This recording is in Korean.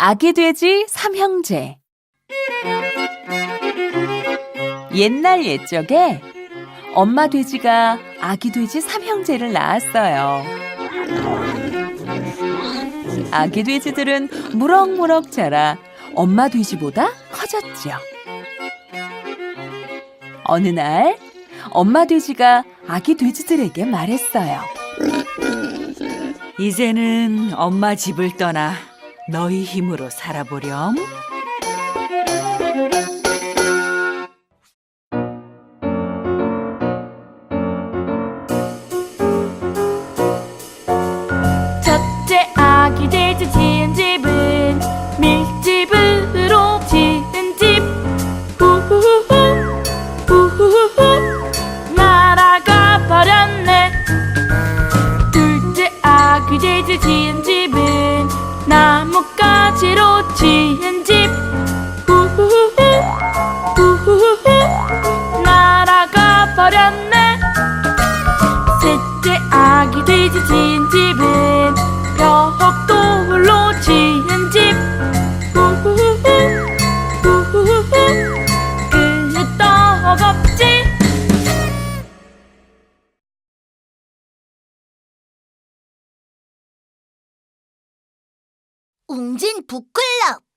아기 돼지 삼형제 옛날 옛적에 엄마 돼지가 아기 돼지 삼형제를 낳았어요. 아기 돼지들은 무럭무럭 자라 엄마 돼지보다 커졌죠. 어느 날 엄마 돼지가 아기 돼지들에게 말했어요. 이제는 엄마 집을 떠나 너희 힘으로 살아보렴. 첫째 아기 돼지 지은 집은 밀집으로 지은 집. 우후후후 우후후후 날아가 버렸네. 둘째 아기 돼지 지은 집은 나뭇가지로 지은 집. 우후후후 우후후후 날아가 버렸네. 셋째 아기 돼지 지은 집은 웅진 북클럽